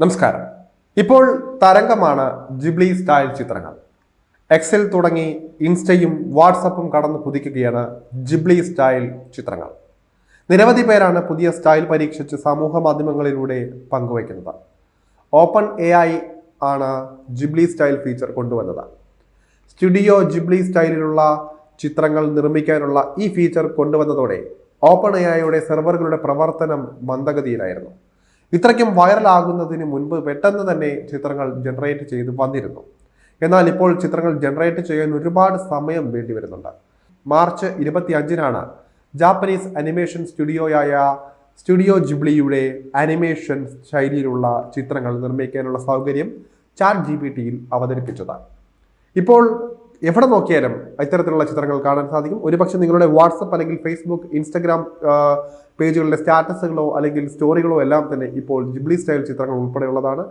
നമസ്കാരം. ഇപ്പോൾ തരംഗമാണ് ജിബ്ലി സ്റ്റൈൽ ചിത്രങ്ങൾ. എക്സൽ തുടങ്ങി ഇൻസ്റ്റയും വാട്സപ്പും കടന്നു കുതിക്കുകയാണ് ജിബ്ലി സ്റ്റൈൽ ചിത്രങ്ങൾ. നിരവധി പേരാണ് പുതിയ സ്റ്റൈൽ പരീക്ഷിച്ച് സമൂഹ മാധ്യമങ്ങളിലൂടെ പങ്കുവയ്ക്കുന്നത്. ഓപ്പൺ എ ഐ ആണ് ജിബ്ലി സ്റ്റൈൽ ഫീച്ചർ കൊണ്ടുവന്നത്. സ്റ്റുഡിയോ ജിബ്ലി സ്റ്റൈലിലുള്ള ചിത്രങ്ങൾ നിർമ്മിക്കാനുള്ള ഈ ഫീച്ചർ കൊണ്ടുവന്നതോടെ ഓപ്പൺ എ ഐയുടെ സെർവറുകളുടെ പ്രവർത്തനം മന്ദഗതിയിലായിരുന്നു. ഇത്രയ്ക്കും വൈറലാകുന്നതിന് മുൻപ് പെട്ടെന്ന് തന്നെ ചിത്രങ്ങൾ ജനറേറ്റ് ചെയ്ത് വന്നിരുന്നു. എന്നാൽ ഇപ്പോൾ ചിത്രങ്ങൾ ജനറേറ്റ് ചെയ്യാൻ ഒരുപാട് സമയം വേണ്ടി വരുന്നുണ്ട്. മാർച്ച് ഇരുപത്തി അഞ്ചിനാണ് ജാപ്പനീസ് അനിമേഷൻ സ്റ്റുഡിയോയായ സ്റ്റുഡിയോ ജിബ്ലിയുടെ അനിമേഷൻ ശൈലിയിലുള്ള ചിത്രങ്ങൾ നിർമ്മിക്കാനുള്ള സൗകര്യം ചാറ്റ് ജി പി ടിയിൽ അവതരിപ്പിച്ചത് ഇപ്പോൾ എവിടെ നോക്കിയാലും ഇത്തരത്തിലുള്ള ചിത്രങ്ങൾ കാണാൻ സാധിക്കും. ഒരുപക്ഷെ നിങ്ങളുടെ വാട്സപ്പ് അല്ലെങ്കിൽ ഫേസ്ബുക്ക് ഇൻസ്റ്റഗ്രാം പേജുകളിലെ സ്റ്റാറ്റസുകളോ അല്ലെങ്കിൽ സ്റ്റോറികളോ എല്ലാം തന്നെ ഇപ്പോൾ ജിബ്ലി സ്റ്റൈൽ ചിത്രങ്ങൾ ഉൾപ്പെടെയുള്ളതാണ്.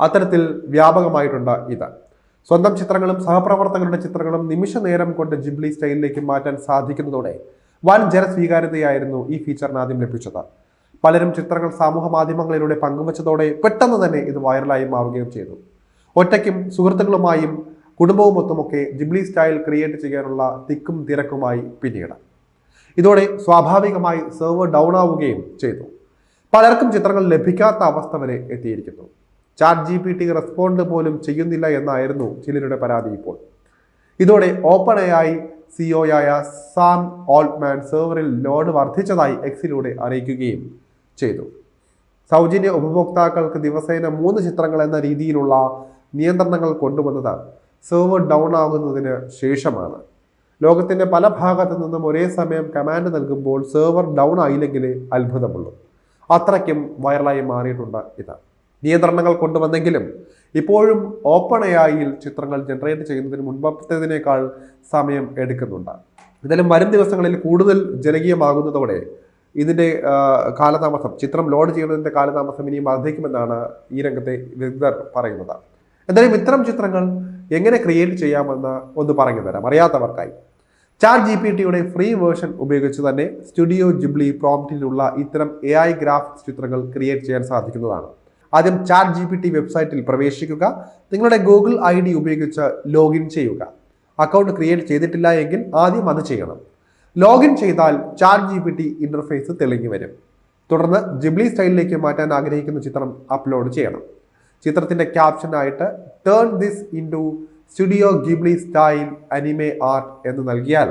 അത്തരത്തിൽ വ്യാപകമായിട്ടുണ്ട് ഇത്. സ്വന്തം ചിത്രങ്ങളും സഹപ്രവർത്തകരുടെ ചിത്രങ്ങളും നിമിഷ നേരം കൊണ്ട് ജിബ്ലി സ്റ്റൈലിലേക്ക് മാറ്റാൻ സാധിക്കുന്നതോടെ വൻ ജനസ്വീകാര്യതയായിരുന്നു ഈ ഫീച്ചറിന് ആദ്യം ലഭിച്ചത്. പലരും ചിത്രങ്ങൾ സാമൂഹ മാധ്യമങ്ങളിലൂടെ പങ്കുവച്ചതോടെ പെട്ടെന്ന് തന്നെ ഇത് വൈറലായി മാറുകയും ചെയ്തു. ഒറ്റയ്ക്കും സുഹൃത്തുക്കളുമായും കുടുംബവുമൊത്തുമൊക്കെ ജിബ്ലി സ്റ്റൈൽ ക്രിയേറ്റ് ചെയ്യാനുള്ള തിക്കും തിരക്കുമായി പിന്നീട്. ഇതോടെ സ്വാഭാവികമായി സെർവർ ഡൗൺ ആവുകയും ചെയ്തു. പലർക്കും ചിത്രങ്ങൾ ലഭിക്കാത്ത അവസ്ഥ വരെ എത്തിയിരിക്കുന്നു. Chat G P T respond പോലും ചെയ്യുന്നില്ല എന്നായിരുന്നു ചിലരുടെ പരാതി ഇപ്പോൾ. ഇതോടെ ഓപ്പൺ എ ആയി സിഒയായ സാം ഓൾട്ട്മാൻ സെർവറിൽ ലോഡ് വർദ്ധിച്ചതായി എക്സിലൂടെ അറിയിക്കുകയും ചെയ്തു. സൗജന്യ ഉപഭോക്താക്കൾക്ക് ദിവസേന മൂന്ന് ചിത്രങ്ങൾ എന്ന രീതിയിലുള്ള നിയന്ത്രണങ്ങൾ കൊണ്ടുവന്നത് സെർവർ ഡൗൺ ആകുന്നതിന് ശേഷമാണ്. ലോകത്തിന്റെ പല ഭാഗത്തു നിന്നും ഒരേ സമയം കമാൻഡ് നൽകുമ്പോൾ സെർവർ ഡൗൺ ആയില്ലെങ്കിലേ അത്ഭുതമുള്ളൂ. അത്രയ്ക്കും വൈറലായി മാറിയിട്ടുണ്ട് ഇത്. നിയന്ത്രണങ്ങൾ കൊണ്ടുവന്നെങ്കിലും ഇപ്പോഴും ഓപ്പൺ എ ആയിൽ ചിത്രങ്ങൾ ജനറേറ്റ് ചെയ്യുന്നതിന് മുൻപത്തേതിനേക്കാൾ സമയം എടുക്കുന്നുണ്ട്. എന്തായാലും വരും ദിവസങ്ങളിൽ കൂടുതൽ ജനകീയമാകുന്നതോടെ ഇതിന്റെ കാലതാമസം ചിത്രം ലോഡ് ചെയ്യുന്നതിന്റെ കാലതാമസം ഇനിയും വർദ്ധിക്കുമെന്നാണ് ഈ രംഗത്തെ വിദഗ്ധർ പറയുന്നത്. എന്തായാലും ഇത്തരം ചിത്രങ്ങൾ എങ്ങനെ ക്രിയേറ്റ് ചെയ്യാമെന്ന് ഒന്ന് പറഞ്ഞു തരാം. അറിയാത്തവർക്കായി. ചാറ്റ് ജി പി ടിയുടെ ഫ്രീ വേർഷൻ ഉപയോഗിച്ച് തന്നെ സ്റ്റുഡിയോ ജിബ്ലി പ്രോംപ്റ്റിലുള്ള ഇത്തരം എ ഐ ഗ്രാഫിക്സ് ചിത്രങ്ങൾ ക്രിയേറ്റ് ചെയ്യാൻ സാധിക്കുന്നതാണ്. ആദ്യം ചാറ്റ് ജി പി ടി വെബ്സൈറ്റിൽ പ്രവേശിക്കുക. നിങ്ങളുടെ ഗൂഗിൾ ഐ ഡി ഉപയോഗിച്ച് ലോഗിൻ ചെയ്യുക. അക്കൗണ്ട് ക്രിയേറ്റ് ചെയ്തിട്ടില്ല എങ്കിൽ ആദ്യം അത് ചെയ്യണം. ലോഗിൻ ചെയ്താൽ chat G P T interface തെളിഞ്ഞു വരും. തുടർന്ന് ജിബ്ലി സ്റ്റൈലിലേക്ക് മാറ്റാൻ ആഗ്രഹിക്കുന്ന ചിത്രം അപ്ലോഡ് ചെയ്യണം. ചിത്രത്തിന്റെ ക്യാപ്ഷനായിട്ട് turn this into studio Ghibli style anime art എന്ന് നൽകിയാൽ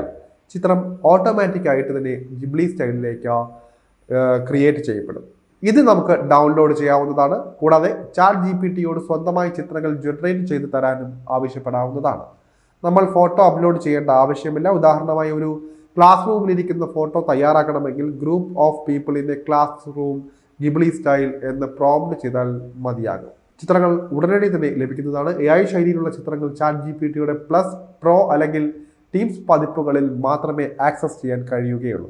ചിത്രം ഓട്ടോമാറ്റിക് ആയിട്ട് തന്നെ ഗിബ്ലി സ്റ്റൈലിലേക്ക് ക്രിയേറ്റ് ചെയ്യപ്പെടും. ഇത് നമുക്ക് ഡൗൺലോഡ് ചെയ്യാവുന്നതാണ്. കൂടാതെ ചാറ്റ് ജി പി ടിയോട് സ്വന്തമായി ചിത്രങ്ങൾ ജനറേറ്റ് ചെയ്ത് തരാനും ആവശ്യപ്പെടാവുന്നതാണ്. നമ്മൾ ഫോട്ടോ അപ്ലോഡ് ചെയ്യേണ്ട ആവശ്യമില്ല. ഉദാഹരണമായി ഒരു ക്ലാസ് റൂമിൽ ഇരിക്കുന്ന photo തയ്യാറാക്കണമെങ്കിൽ group of people in a classroom Ghibli style എന്ന് പ്രോംപ്റ്റ് ചെയ്താൽ മതിയാകും. ചിത്രങ്ങൾ ഉടനടി തന്നെ ലഭിക്കുന്നതാണ്. എ ഐ ശൈലിയിലുള്ള ചിത്രങ്ങൾ ചാറ്റ് ജി പി ടിയുടെ പ്ലസ് പ്രോ അല്ലെങ്കിൽ ടീംസ് പതിപ്പുകളിൽ മാത്രമേ ആക്സസ് ചെയ്യാൻ കഴിയുകയുള്ളൂ.